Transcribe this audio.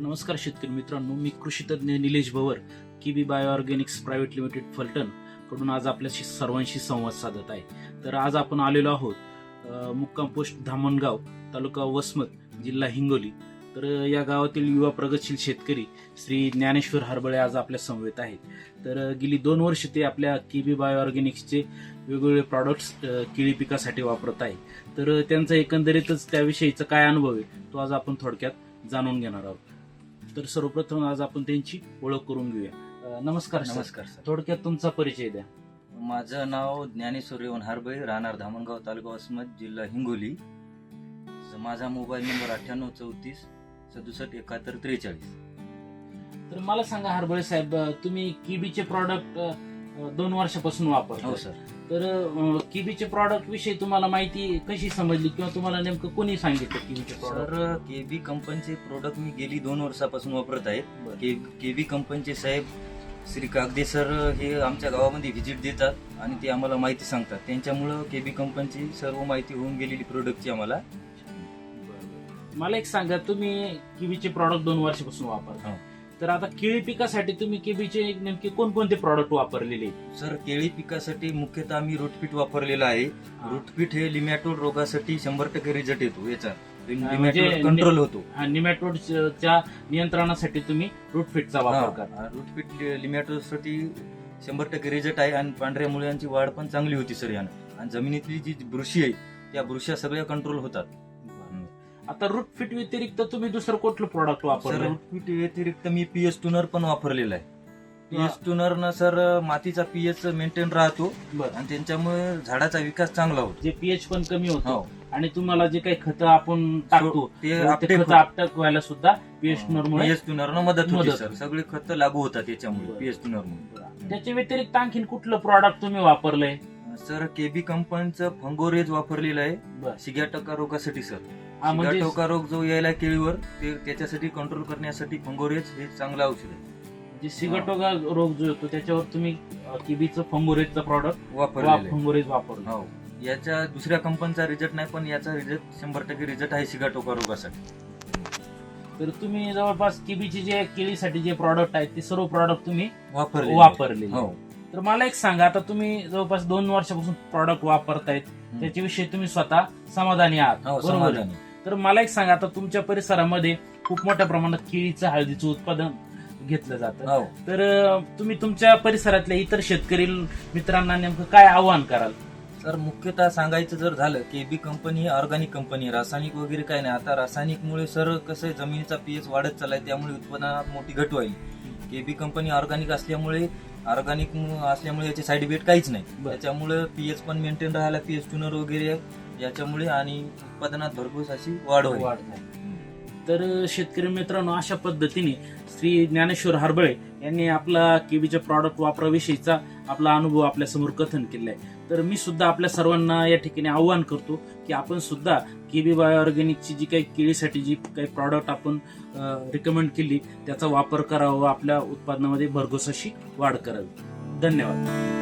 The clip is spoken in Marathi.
नमस्कार शेतकरी मित्रांनो मी कृषी तज्ज्ञ Nilesh Bhavar KB bio organics private limited फलटणकडून आज आपल्याशी सर्वांशी संवाद साधत आहे. तर आज आपण आलेलो आहोत मुक्काम पोस्ट धामणगाव तालुका वसमत जिल्हा हिंगोली. तर या गावातील युवा प्रगतशील शेतकरी श्री ज्ञानेश्वर हरबळे आज आपल्या समवेत आहेत. तर गेली दोन वर्ष ते आपल्या किबी बायो ऑर्गॅनिक्सचे वेगवेगळे प्रॉडक्ट्स केळी पिकासाठी वापरत आहे तर त्यांचा एकंदरीतच त्याविषयीचा काय अनुभव आहे तो आज आपण थोडक्यात जाणून घेणार आहोत. तर सर्वप्रथम आज आपण त्यांची ओळख करून घेऊया. नमस्कार. नमस्कार सर. थोडक्यात तुमचा परिचय द्या. माझं नाव ज्ञानेश्वर हारबळे राहणार धामणगाव तालुका वसमत जिल्हा हिंगोली. माझा मोबाईल नंबर अठ्ठ्याण्णव चौतीस सदुसष्ट एकाहत्तर त्रेचाळीस. तर मला सांगा हरबळे साहेब तुम्ही किबीचे प्रॉडक्ट दोन वर्षापासून वापरता हो सर. तर किबीचे प्रॉडक्ट विषयी तुम्हाला माहिती कशी समजली किंवा तुम्हाला नेमकं कोणी सांगितलं किबीचे प्रॉडक्ट सर केबी कंपनीचे प्रोडक्ट मी गेली दोन वर्षापासून वापरत आहे. के केबी कंपनीचे साहेब श्री कागदे सर हे आमच्या गावामध्ये व्हिजिट देतात आणि ते आम्हाला माहिती सांगतात. त्यांच्यामुळं केबी कंपनीची सर्व माहिती होऊन गेलेली प्रोडक्टची आम्हाला. मला एक सांगा तुम्ही किबीचे प्रॉडक्ट दोन वर्षापासून वापरता. हो. तर आता केळी पिकासाठी तुम्ही केबीचे नेमके कोणकोणते प्रॉडक्ट वापरलेले? सर केळी पिकासाठी मुख्यतः आम्ही रूटपीठ वापरलेलं आहे. रूटपीठ हे लिमॅटोड रोगासाठी शंभर टक्के रिझल्ट येतो याचा. म्हणजे कंट्रोल होतो. निमॅटोडच्या नियंत्रणासाठी तुम्ही रूटफिटचा वापर करा रूटपीठ लिमॅटोडसाठी शंभर टक्के रिझल्ट आहे आणि पांढऱ्या मुळ्यांची वाढ पण चांगली होती सर यानं. आणि जमिनीतली जी बुरशी आहे त्या बुरश्या सगळ्या कंट्रोल होतात. आता रूटफिट व्यतिरिक्त तुम्ही दुसरं कुठलं प्रॉडक्ट वापरलं रूटपीठ व्यतिरिक्त मी पीएच टुनर पण वापरलेलं आहे. पीएच टुनर न सर मातीचा पीएच मेंटेन राहतो आणि त्यांच्यामुळे झाडाचा विकास चांगला होतो. जे पीएच पण कमी होतं. हो. आणि तुम्हाला जे काही खतं आपण टाकतो ते खतं आपटक व्हायला सुद्धा पीएच मुळे पीएच टुनर न मदत होते सर. सगळे खत लागू होतात त्याच्यामुळे. पीएच टुनर मुळे. त्याच्या व्यतिरिक्त आणखीन कुठलं प्रॉडक्ट तुम्ही वापरलंय? सर केबी कंपनीचं फंगोरेज वापरलेलं आहे. बरं. सिग्याटोका रोगासाठी सर हा म्हणजे सिग्याटोका रोग जो यायला केळीवर ते त्याच्यासाठी कंट्रोल करण्यासाठी फंगोरेज हे चांगलं औषध आहे. जे सिगटोगा रोग जो येतो त्याच्यावर तुम्ही किबीचं फंगोरेजचं प्रॉडक्ट आहे. फंगोरेज वापरलं हो. याच्या दुसऱ्या कंपनीचा रिझल्ट नाही पण याचा रिझल्ट शंभर टक्के रिझल्ट आहे सिगाटोका रोगासाठी. तर तुम्ही जवळपास किबीचे जे केळीसाठी जे प्रॉडक्ट आहेत ते सर्व प्रॉडक्ट तुम्ही वापरले हो. तर मला एक सांगा आता तुम्ही जवळपास दोन वर्षापासून प्रॉडक्ट वापरतायत त्याच्याविषयी तुम्ही स्वतः समाधानी आहात. हो बरोबर? समाधानी. तर मला एक सांगा आता तुमच्या परिसरामध्ये खूप मोठ्या प्रमाणात केळीचं हळदीचं उत्पादन घेतलं जातं. हो. तर तुम्ही तुमच्या परिसरातल्या इतर शेतकरी मित्रांना नेमकं काय आव्हान कराल? तर मुख्यतः सांगायचं जर झालं केबी कंपनी ही ऑर्गॅनिक कंपनी रासायनिक वगैरे काय नाही. आता रासायनिकमुळे सर कसं जमिनीचा पीएच वाढत चाललाय त्यामुळे उत्पादनात मोठी घट होईल. केबी कंपनी ऑर्गॅनिक असल्यामुळे ऑर्गॅनिक असल्यामुळे याचे साईड इफेक्ट काहीच नाही. त्याच्यामुळे पीएच पण मेंटेन राहायला पीएच टुनर वगैरे याच्यामुळे आणि उत्पादनात भरपूर अशी वाढ होईल. वाढ तर शेतकरी मित्रांनो अशा पद्धतीने श्री ज्ञानेश्वर हरबळे यांनी आपला केबीच्या प्रॉडक्ट वापराविषयीचा आपला अनुभव आपल्यासमोर कथन आहे तर मी सुद्धा आपल्या सर्वांना या ठिकाणी आव्हान करतो की आपण सुद्धा केबी बायो ऑर्गॅनिकची जी काही केळीसाठी जी काही प्रॉडक्ट आपण रिकमेंड केली त्याचा वापर करावा व आपल्या उत्पादनामध्ये भरघोस अशी वाढ करावी. धन्यवाद.